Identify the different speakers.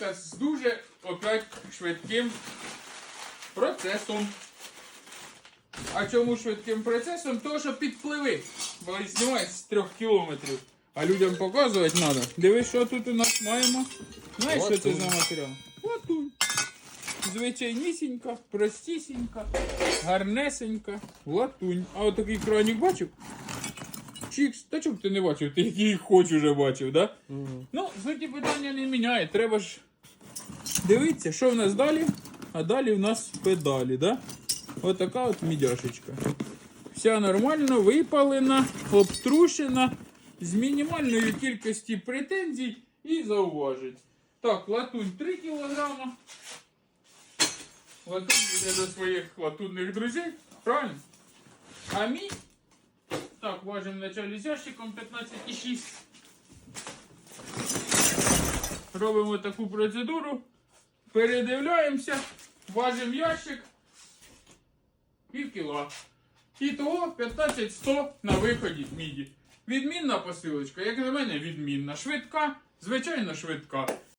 Speaker 1: банка з дуже опять швидким процесом. А чому швидким процесом? Тому що підпливи. Бо знімають з трьох кілометрів. А людям показувати треба. Дивись, що тут у нас маємо. Знаєш, що це за матеріал? Латунь. Звичайнісінька, простісінька, гарнесенька, латунь. А от такий кранік бачив? Чікс, та чому б ти не бачив? Ти який хоч уже бачив, да? Ну, суті питання не міняє. Треба ж дивитися, що в нас далі. А далі в нас педалі, да? Отака от мідяшечка. Вся нормально випалена, обтрушена, з мінімальною кількістю претензій і зауважень. Так, латунь 3 кілограма. Латунь йде до своїх латунних друзів, правильно? А мій, так, важимо началі з ящиком 15,6. Робимо таку процедуру, передивляємося, важимо ящик, пів кіла. І того 15100 на виході міді. Відмінна посилочка, як на мене, відмінна. Швидка, звичайно швидка.